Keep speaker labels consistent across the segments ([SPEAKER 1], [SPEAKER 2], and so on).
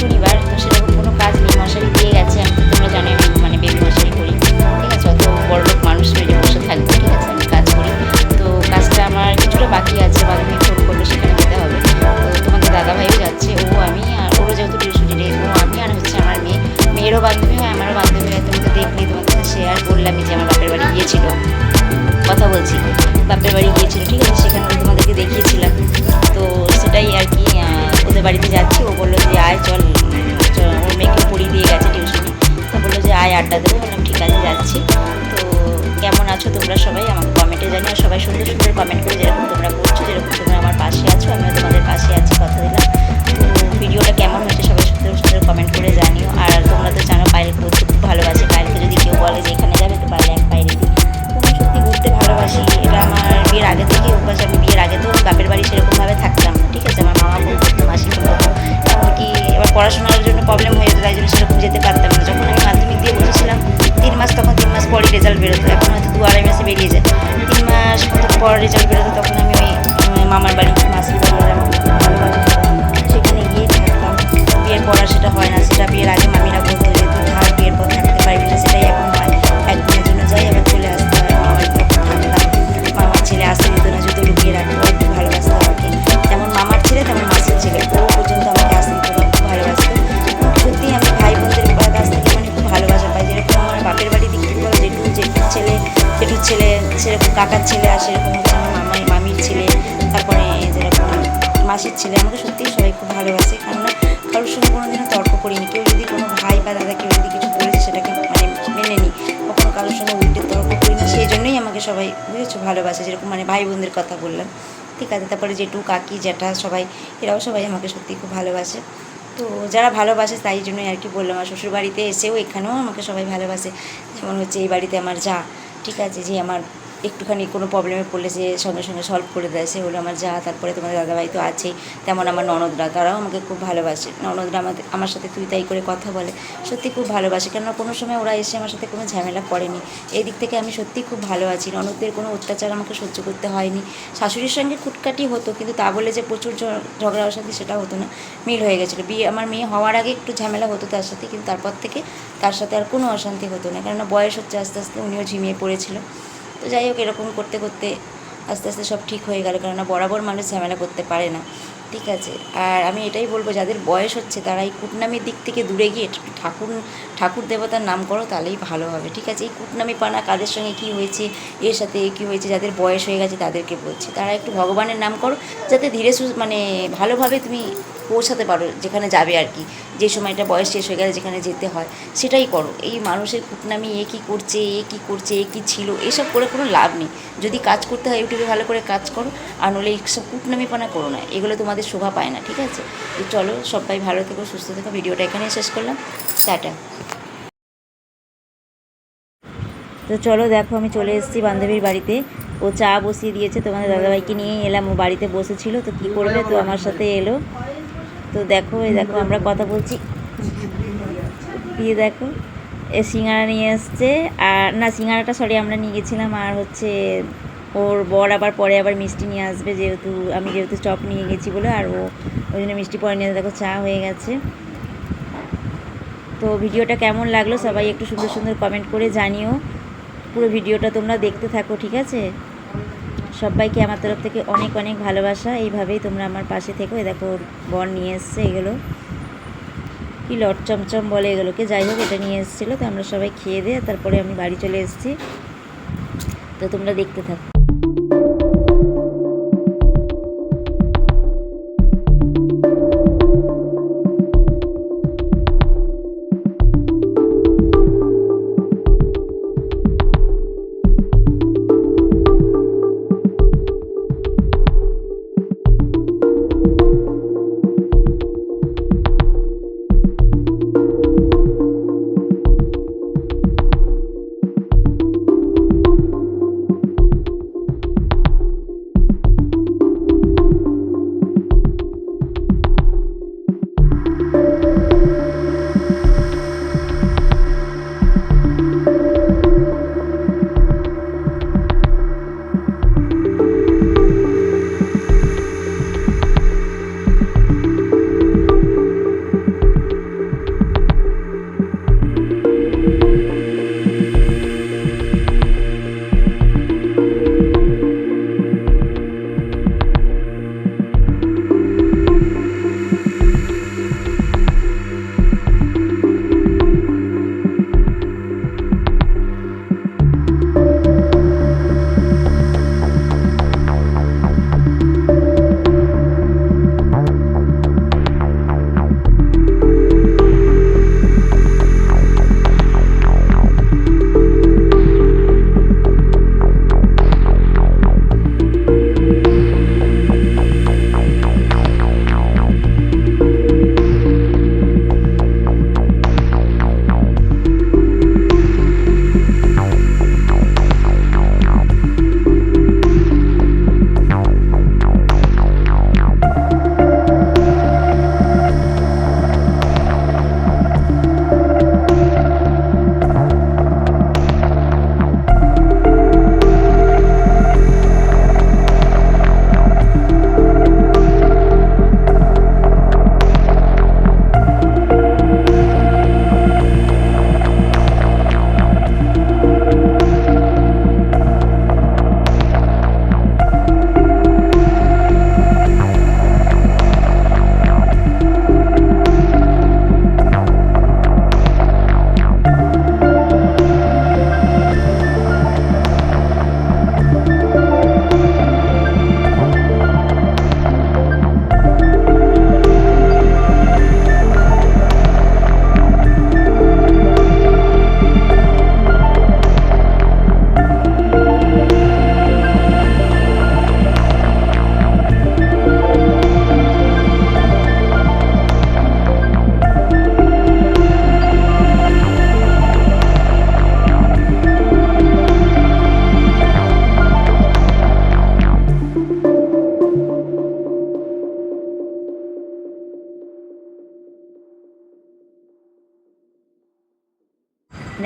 [SPEAKER 1] শনিবার, তো সেরকম কোনো কাজ নেই। মশারি দিয়ে গেছে, আমি তোমরা জানো আমি মানে বেবি মশারি করি। ঠিক আছে, অত বড় লোক মানুষ নয় বসে থাকবে, ঠিক আছে, আমি কাজ করি। তো কাজটা আমার কিছুটা বাকি আছে বা বাকি ফোন করলে, সেখানে যেতে হবে। তো তোমাদের দাদাভাইও যাচ্ছে, ও, আমি আর ওরও যেহেতু টিউশনি নেই ও, আমি আর হচ্ছে আমার মেয়ে। মেয়েরও বান্ধবী হয়, আমারও বান্ধবী হয় তোমাকে দেখলে তোমাদের শেয়ার করলামই যে আমার বাপের বাড়ি গিয়েছিল। কথা বলছি, বাপের বাড়ি গিয়েছিল, ঠিক আছে, সেখানে তোমাদেরকে দেখিয়েছি। ওদের বাড়িতে যাচ্ছি, ও বলল যে, আয় চল। ওর মেয়েকে পড়িয়ে দিয়ে গেছে টিউশনি তো বলল যে, আয়, আড্ডা দেবো। বললাম, ঠিক আছে, যাচ্ছি। তো কেমন আছো তোমরা সবাই? আমাকে কমেন্টে জানিও। সবাই সুন্দর সুন্দর কমেন্ট করে যেরকম তোমরা করছ যেরকম তোমরা আমার পাশে আছো, আমিও তোমাদের পাশে আছি, কথা দিলাম। তো ভিডিওটা কেমন হয়েছে সবাই সুন্দর সুন্দর কমেন্ট করে জানিও। আর তোমরা তো জানো পায়েলকে ঘুরতে খুব ভালোবাসি। পায়েলকে যদি কেউ বলে যে, এখানে যাবে? তো পায়েল এক পায়ে দিই সত্যি ঘুরতে ভালোবাসি। এটা আমার বিয়ের আগে থেকে অভ্যাস, আমি পড়াশোনার জন্য প্রবলেম হয়ে যেত, তাই জন্য সেরকম যেতে পারতাম না। যখন আমি মাধ্যমিক দিয়ে বসেছিলাম, তিন মাস তখন তিন মাস পরই রেজাল্ট বেরোতো। এখন হয়তো দু আড়াই মাসে বেরিয়ে যায় তিন মাস মতো পর রেজাল্ট বেরোতো, তখন আমি ওই মামার বাড়ি মাসির বাড়ি সেখানে গিয়ে থাকতাম বিয়ের পড়া সেটা হয় না। সেটা বিয়ের আগে মাসির ছেলে আমাকে সত্যিই সবাই খুব ভালোবাসে। কেননা কারোর সঙ্গে কোনোদিনও তর্ক করিনি। কেউ যদি কোনো ভাই বা দাদা কেউ যদি কিছু বলেছে, সেটাকে মানে মেনে নিই কখনো কারোর সঙ্গে উল্টে তর্ক করি না। সেই জন্যই আমাকে সবাই বুঝেছ ভালোবাসে, যেরকম মানে ভাই বোনদের কথা বললাম। ঠিক আছে, তারপরে জেঠু, কাকি, জ্যাঠা সবাই, এরাও সবাই আমাকে সত্যি খুব ভালোবাসে। তো যারা ভালোবাসে তাই জন্যই আর কি বললাম। আমার শ্বশুর বাড়িতে এসেও এখানেও আমাকে সবাই ভালোবাসে। যেমন হচ্ছে এই বাড়িতে আমার যা, ঠিক আছে, যে আমার একটুখানি কোনো প্রবলেমে পড়লে সে সঙ্গে সঙ্গে সলভ করে দেয়। সে হলো আমার যা, তারপরে তোমার দাদাভাই তো আছেই। তেমন আমার ননদরা, তারাও আমাকে খুব ভালোবাসে। ননদরা আমাদের, আমার সাথে তুই তাই করে কথা বলে। সত্যি খুব ভালোবাসে। কেননা কোনো সময় ওরা এসে আমার সাথে কোনো ঝামেলা করেনি। এই দিক থেকে আমি সত্যি খুব ভালো আছি। ননদদের কোনো অত্যাচার আমাকে সহ্য করতে হয়নি। শাশুড়ির সঙ্গে খুটকাটি হতো, কিন্তু তা বলে যে প্রচুর ঝগড়া অশান্তি সেটা হতো না। মিল হয়ে গেছিল। বিয়ে, আমার মেয়ে হওয়ার আগে একটু ঝামেলা হতো তার সাথে, কিন্তু তারপর থেকে তার সাথে আর কোনো অশান্তি হতো না। কেননা বয়স হচ্ছে আস্তে আস্তে, উনিও ঝিমিয়ে পড়েছিল। তো যাই হোক, এরকম করতে করতে আস্তে আস্তে সব ঠিক হয়ে গেল। কেননা বরাবর মানুষ ঝামেলা করতে পারে না। ঠিক আছে? আর আমি এটাই বলব, যাদের বয়স হচ্ছে তারা এই কুটনামির দিক থেকে দূরে গিয়ে ঠাকুর ঠাকুর দেবতার নাম করো, তাহলেই ভালো হবে। ঠিক আছে? এই কুটনামি পানা কাদের সঙ্গে কী হয়েছে, এর সাথে কী হয়েছে, যাদের বয়স হয়ে গেছে তাদেরকে বলছি। তারা একটু ভগবানের নাম করো, যাতে ধীরে সু মানে ভালোভাবে তুমি পৌঁছাতে পারো, যেখানে যাবে আর কি। যে সময়টা বয়স শেষ হয়ে গেলে যেখানে যেতে হয়, সেটাই করো। এই মানুষের কুটনামি, এ কী করছে, এ কী করছে, এ কী ছিল, এসব করে কোনো লাভ নেই। যদি কাজ করতে হয় ইউটিউবে ভালো করে কাজ করো, আর নলে এইসব কুটনামিপানা করো না। এগুলো তোমাদের শোভা পায় না, ঠিক আছে? তো চলো, সবাই ভালো থেকো, সুস্থ থেকো। ভিডিওটা এখানে শেষ করলাম। টাটা। তো চলো, দেখো, আমি চলে এসেছি বান্ধবীর বাড়িতে। ও চা বসিয়ে দিয়েছে তোমাদের দাদাভাইকে নিয়ে এলাম। ও বাড়িতে বসেছিল, তো কি করবে? তো আমার সাথে এলো। তো দেখো, এই দেখো, আমরা কথা বলছি। দিয়ে দেখো, এ সিঙ্গারা নিয়ে এসছে আর না, সিঙ্গারাটা সরি আমরা নিয়ে গেছিলাম। আর হচ্ছে ওর বর আবার পরে আবার মিষ্টি নিয়ে আসবে, যেহেতু আমি যেহেতু চপ নিয়ে গেছি বলে, আর ও ওই জন্য মিষ্টি পরে নিয়ে দেখো, চা হয়ে গেছে। তো ভিডিওটা কেমন লাগল সবাই একটু সুন্দর সুন্দর কমেন্ট করে জানিও। পুরো ভিডিওটা তোমরা দেখতে থাকো, ঠিক আছে? সবাইকে আমার তরফ থেকে অনেক অনেক ভালোবাসা। এইভাবেই তোমরা আমার পাশে থেকো। এই দেখো বর নিয়ে এসছে এগুলো। কি লট চমচম বলে এগুলোকে। যাই হোক, এটা নিয়ে এসেছিল। তো আমরা সবাই খেয়ে দিয়ে তারপরে আমি বাড়ি চলে এসেছি। তো তোমরা দেখতে থাকো।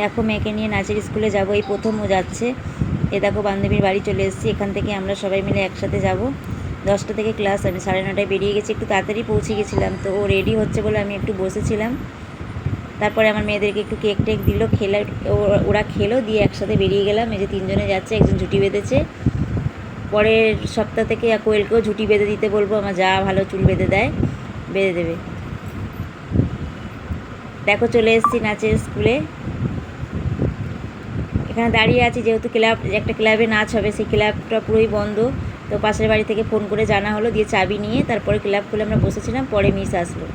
[SPEAKER 1] দেখো মেয়েকে নিয়ে নাচের স্কুলে যাব, এই প্রথম ও যাচ্ছে। এ দেখো বান্ধবীর বাড়ি চলে এসেছি, এখান থেকে আমরা সবাই মিলে একসাথে যাব। দশটা থেকে ক্লাস আমি সাড়ে নটায় বেরিয়ে গেছি, একটু তাড়াতাড়ি পৌঁছে গেছিলাম তো ও রেডি হচ্ছে বলে আমি একটু বসেছিলাম। তারপরে আমার মেয়েদেরকে একটু কেক টেক দিল, খেলে ওরা খেলো, দিয়ে একসাথে বেরিয়ে গেলাম। এই যে তিনজনে যাচ্ছে, একজন ঝুটি বেঁধেছে। পরের সপ্তাহ থেকে কোয়েলকেও ঝুটি বেঁধে দিতে বলব, আমার যা ভালো চুল বেঁধে দেয়, বেঁধে দেবে। দেখো চলে এসেছি নাচের স্কুলে। এখানে দাঁড়িয়ে আছি, যেহেতু ক্লাব, একটা ক্লাবে নাচ হবে, সেই ক্লাবটা পুরোই বন্ধ। তো পাশের বাড়ি থেকে ফোন করে জানা হলো, দিয়ে চাবি নিয়ে তারপরে ক্লাব খুলে আমরা বসেছিলাম, পরে মিস আসলো।